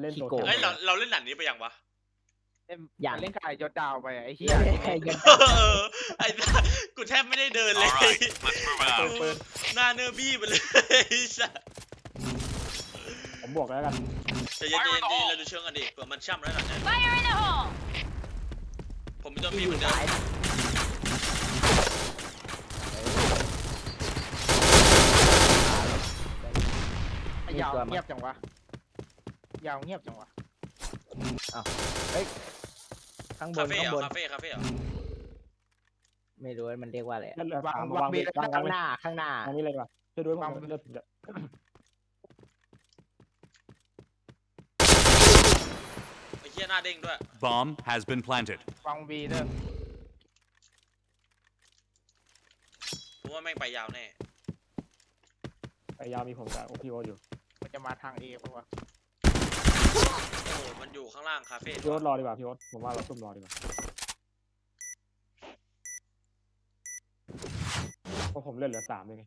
เล่นขี้ตัวโกงแทนเฮ้ยเราเราเล่นหนังนี้ไปยังวะ เล่นอย่าง เล่นกายยศดาวไปไอ้เหี้เหี้ยยแค่ยันเออไอ้สัสกูแทบไม่ได้เดินเลย All right, let's move เปิด out. เปิดหน้าเนอร์บี้ไปเลยไอ้สัสผมบวกแล้วกัน ใจะเย็นๆใจเย็นๆเราดูเชิงกันดิเผื่อมันช่ำแล้วหน่อยนะ Fire in the hole! ผมมีตัวมีเหมือนเดิมไอ้ยาวเงียบจังวะ ยาวเงียบจังวะข้างบคานเฟ่ข้างเหรบอนคาเฟ่คาเฟ่เหรอไม่รู้ว่ามันเรียกว่าอะไรอะเล่นเหลือวางสามวางวางเบเบรรกวางข้างหน้าข้างหน้า อันนี้เลยดีกว่าช่วยด้วยวางผมเลือดผมจะไอ้เหี้ยหน้าเด้งด้วย Bomb has been planted. วางบีเด้อผมว่าแม่งไปยาวแน่ไปยาวมีผมกับโอพีโออยู่มันจะมาทางเอปะวะโอ้โหมันอยู่ข้างล่างคาเฟ่พี่โอ๊ตรอดีกว่าพี่โอ๊ตผมว่าเราซุ่มรอดีกว่าเพราะผมเลือดเหลือสามเองไง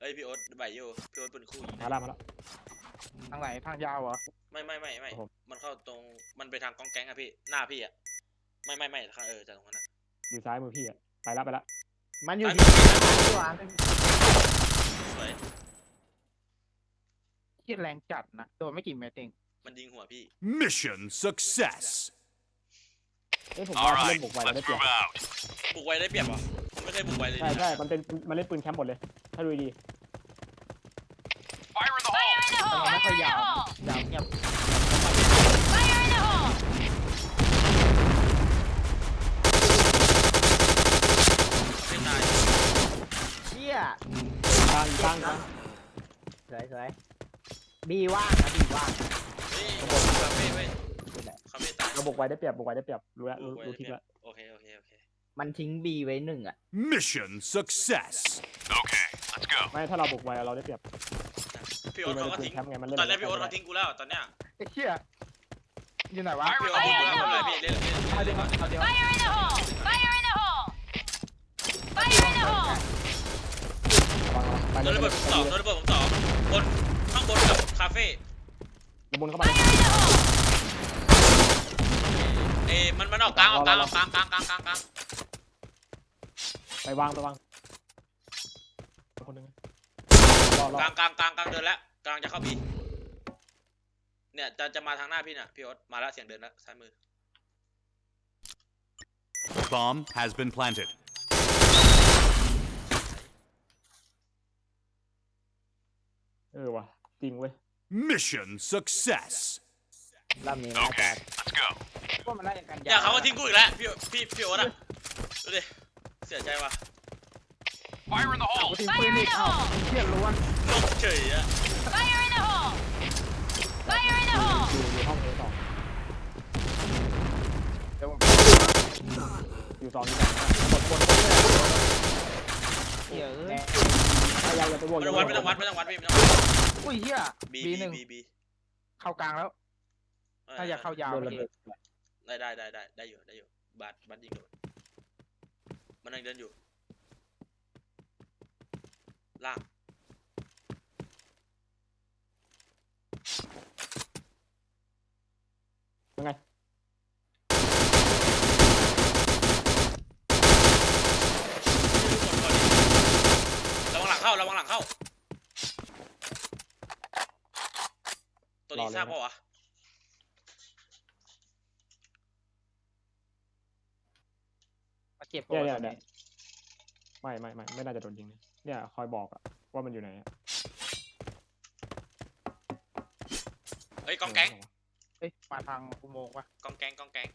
เอ้ยพี่โอ๊ตใบโยพี่โอ๊ตเป็นคู่ยิงมาแล้วมาแล้วทางไหนทางยาวเหรอไม่ไม่ไม่ไม่ครับผม มันเข้าตรงมันไปทางกองแก๊งอะพี่หน้าพี่อะไม่ไม่ไม่ข้างเออจากตรงนั้นอะอยู่ซ้ายมือพี่อะไปแล้วไปแล้วมันอยู่ไปที่ที่วางสวยที่แรงจัดนะโดนไม่กี่เมตรเอง มันยิงหัวพี่ Mission success. เอ้ยผม All ว่าเขาเล่ right, นบุกไว let's ได้เปรียบ move out. บุกไวได้เปรียบเหรอผมไม่เคยบุกไวเลยใช่ใช่มันเป็นมันเล่นปืนแคมป์หมดเลย ถ้าดูดี Fire in the Fire hole. in the hole! แต่เราไม่ค่อย Fire in the ยาว hole! ยาวเงียบ Fire in the hole! ไม่ตายเชี่ยกลางกลางกลางสวยสวยบีว่างนะบีว่าง เฮ้ยคาเฟ่เว้ยคาเฟ่ตายเราบุกไวได้เปรียบบุกไวได้เปรียบรู้แล้วรู้บุกไวรู้ได้ทิศเปรียแล้วบโอเคโอเคโอเคมันทิ้งบีไว้หนึ่งอะ Mission success. Okay, let's go. ไม่ถ้าเราบุกไวเราได้เปรียบพี่โอ๊ตเขาก็ทิ้งปืนแคมป์ไงมันเล่นตอนแรกพี่โอ๊ตเขาทิ้งกูแล้วตอนเนี้ยไอ้เหี้ยอยู่ไหนวะพี่โอ๊ตทิ้งกูแล้วทำไรพี่เล่นเล่นเอาเล่เดี๋ยนวเอาเดี๋ยว Fire in the hole! Fire in the hole! Fire in the hole! ระวังระวังไปโดนระเบิดผมสองโดนระเบิดผมสองบนข้างบนกับคาเฟ่ระบุนเข้าไป Fire in the hole! เอ้มันมันออกกลางออกกลางออกกลางกลางกลางกลางกลางไปวางไปวางคนหนึงรอรอกลางกลางกลางกลางเดินแล้วกลางจะเข้าบีเนี่ยจะจะมาทางหน้าพี่น่ะพี่โอ๊ตมาแล้วเสียงเดินแล้วซ้ายมือ Bomb has been planted. เออว่ะจริงเว้ย Mission success. รอบนี้น่าจะ let's go. ว่ามันไล่กันอย่าเขาก็ทิ้งกูอีกแล้วพี่พี่พี่โอ๊ตอะดูดิเสียใจว่ะ Fire in the เอา hole. กูทิ้งปืนอีกเอ้าเหี้ยล้วนลงเฉยอะ Fire in the hole! Fire in the อยู่ hole! อยู่ห้องเอสองเดี๋ยวผมอยู่สองอยู่สองกดกดกดเลยเหี้ยเอ้ยพยายามจะไปบวกไม่ต้องวัดไม่ต้องวัดไม่ต้องวัดพี่ไม่ต้องวัดอุ้ยเหี้ยบีบีบีหนึ่งบีบีเข้ากลางแล้ว น่าจะเข้ายาวโดนระพี่เบิดได้ได้ได้ได้ได้อยู่ได้อยู่บาดบาดยิงโดนมันยังเดินอยู่ ล่าง ยังไง ระวังหลังเข้า ระวังหลังเข้า ตัวนี้ทราบปะวะ มา เก็บเนี่ยตัวเนี่ยนี้เนี่ยไม่ไม่ไม่ไม่น่าจะโดนยิงนะเนี่ยคอยบอกอะว่ามันอยู่ไหนอะเฮ้ยกองแก๊งเอ้ยมาทางอุโมงค์ปะกองแก๊งกองแก๊ง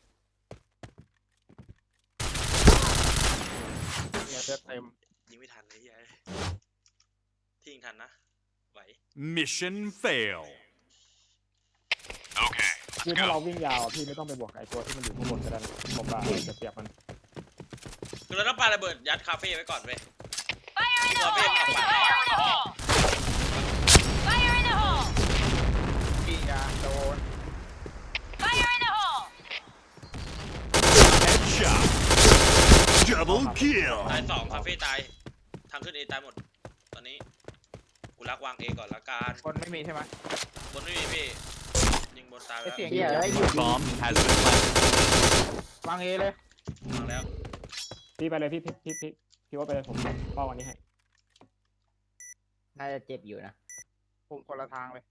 เนี่ยเลือดเต็มยิงไม่ทันเลยเฮียที่ยิงทันนะไหว Mission fail. Okay, คือถ้าเราวิ่งยาวอะพี่ไม่ต้องไปบวกกับไอ้ตัวที่มันอยู่ข้างบนก็ได้นะผมว่าจะเปรียบมัน คือเราต้องปาระเบิดยัดคาเฟ่ไว้ก่อนเว้ย Fire in the Fire in the hole! hole. Fire in the hole! Fire in the hole! พี่ยาโดน Fire in the hole! headshot. Double kill. ตายสองคาเฟ่ตาย ทางขึ้นเอตายหมด ตอนนี้กูรักวางเอก่อนละกันคนไม่มีใช่ไหมบนไม่มีพี่ ยิงบนตายไปไอ้แล้วเสียงเหี้เหี้ยยเอ้ยอยู่ Bomb has been planted. วางเอเลยมาแล้ว พี่ไปเลยพี่พี่พี่พี่พี่ว่าไปเลยผมเป้าวันนี้ให้น่าจะเจ็บอยู่นะผมคนละทางเลย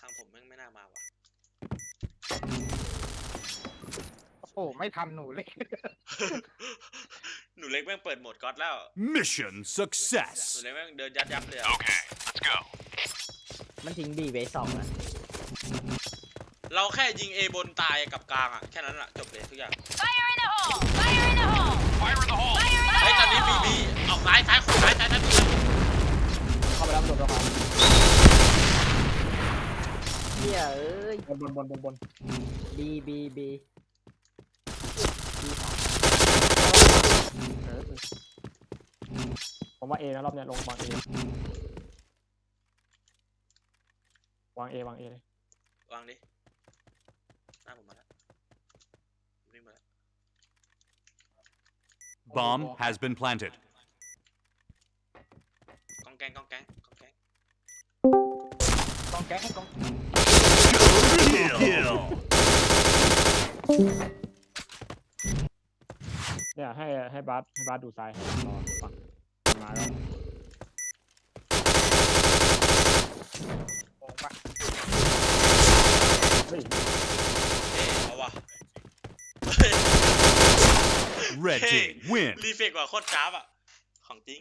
ทางผมแม่งไม่น่ามาว่ะ โอ้โหไม่ทันหนูเลยหนู เล็กแม่งเปิดโหมดก๊อตแล้ว Mission หนู success. เล็กแม่งเดินยัดยับเลยอะ Okay, let's go. มันทิ้งบีไปสองนะเราแค่ยิงเอบนตายกับกลางอะแค่นั้นอะจบเลยทุกอย่าง Fire in the hole! Fire in the hole! Fire in the hole. Fire in the เฮ้ยตอนนี้บี hole! บีออกซ้ายซ้ายขวาซ้ายซ้ายซ้ายเข้าไปแล้วโดนตัวเขาเหี้ยเอ้ยบนบนบนบนบนบีบีบี เออ ผมว่าเอนะรอบเนี้ยลงวางเอวางเอวางเอเลยวางดิหน้าผมมาแล้ววิ่งมาแล้ว Bomb has been planted. กองแกงกองแกงกองแกงกองแก๊งให้กอง Kill. เนี่ยให้ให้บาสให้บาสดูซ้ายรอฟัง มาแล้วมองปะเฮ้ย เอ๊ะเอาว่ะ Red team win. รีเฟกกว่าโคตรจ้าบอะของจริง